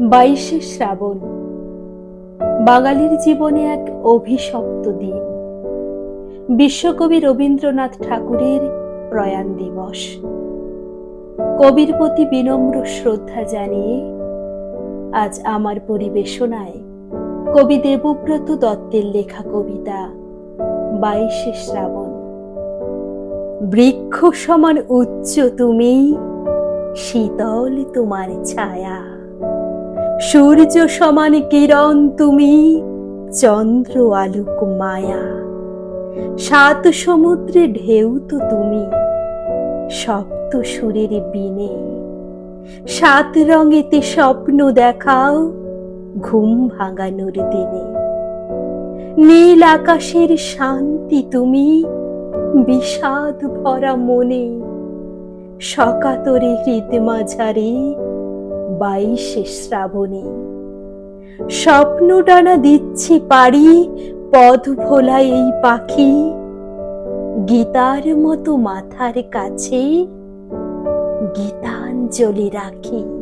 বাইশে শ্রাবণ। বাঙালির জীবনে এক অভিশপ্ত দিন। বিশ্বকবি রবীন্দ্রনাথ ঠাকুরের প্রয়াণ দিবস। কবির প্রতি বিনম্র শ্রদ্ধা জানিয়ে আজ আমার পরিবেশনায় কবি দেবব্রত দত্তের লেখা কবিতা বাইশে শ্রাবণ। বৃক্ষ সমান উচ্চ তুমি, শীতল তোমার ছায়া। সূর্য সমান কিরণ তুমি, চন্দ্র আলোক মায়া। সাত সমুদ্রে ঢেউ তো তুমি সপ্ত সুরের বিনে। সাত রঙেতে স্বপ্ন দেখাও ঘুম ভাঙানোর দিনে। নীল আকাশের শান্তি তুমি, বিষাদ ভরা মনে, সকাতরে হৃদ মাঝারে বাইশে শ্রাবণে। স্বপ্ন টানা দিচ্ছি পারি পথ ভোলা এই পাখি। গীতার মতো মাথার কাছে গীতাঞ্জলি রাখি।